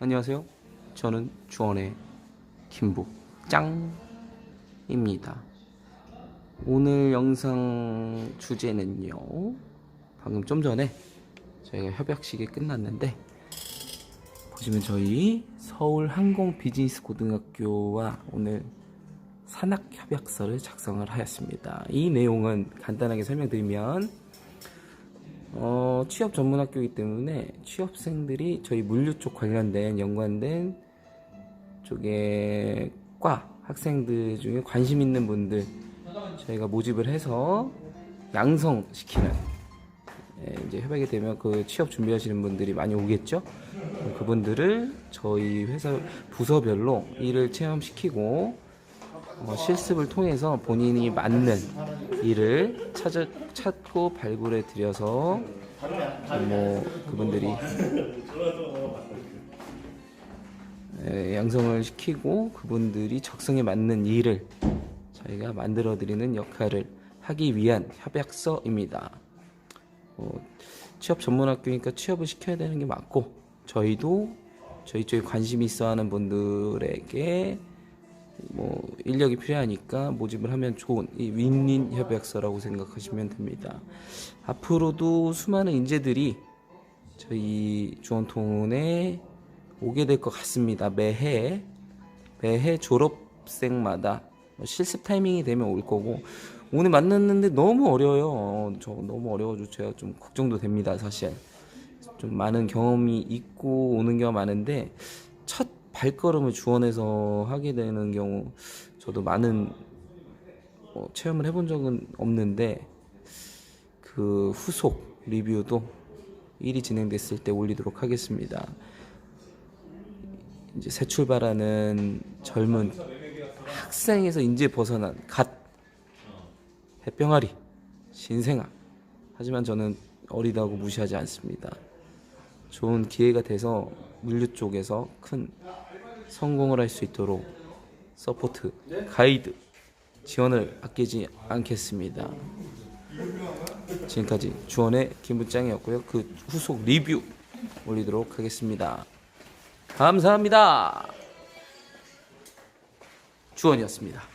안녕하세요. 저는 주원의 김북짱입니다. 오늘 영상 주제는요. 방금 좀 전에 저희가 협약식이 끝났는데 보시면 저희 서울 항공 비즈니스 고등학교와 오늘 산학 협약서를 작성을 하였습니다. 이 내용은 간단하게 설명드리면 어, 취업 전문 학교이기 때문에 취업생들이 저희 물류 쪽 관련된 연관된 쪽에 과 학생들 중에 관심 있는 분들 저희가 모집을 해서 양성시키는 예, 이제 협약이 되면 그 취업 준비하시는 분들이 많이 오겠죠. 그분들을 저희 회사 부서별로 일을 체험시키고 어, 실습을 통해서 본인이 맞는 일을 찾아, 찾고 발굴해 드려서 뭐 그분들이 예, 양성을 시키고 그분들이 적성에 맞는 일을 저희가 만들어 드리는 역할을 하기 위한 협약서입니다. 어, 취업 전문 학교니까 취업을 시켜야 되는 게 맞고 저희도 저희 쪽에 관심이 있어 하는 분들에게 뭐 인력이 필요하니까 모집을 하면 좋은 이 윈윈 협약서라고 생각하시면 됩니다. 앞으로도 수많은 인재들이 저희 주원통운에 오게 될 것 같습니다. 매해 매해 졸업생마다 뭐 실습 타이밍이 되면 올 거고 오늘 만났는데 너무 어려워요. 어, 저 너무 어려워서 제가 좀 걱정도 됩니다. 사실 좀 많은 경험이 있고 오는 경우가 많은데 첫 발걸음을 주원에서 하게 되는 경우 저도 많은 어, 체험을 해본 적은 없는데 그 후속 리뷰도 일이 진행됐을 때 올리도록 하겠습니다. 이제 새 출발하는 젊은 학생에서 이제 벗어난 갓 해병아리 신생아 하지만 저는 어리다고 무시하지 않습니다. 좋은 기회가 돼서 물류 쪽에서 큰 성공을 할 수 있도록 서포트, 가이드, 지원을 아끼지 않겠습니다. 지금까지 주원의 김부장이었고요. 그 후속 리뷰 올리도록 하겠습니다. 감사합니다. 주원이었습니다.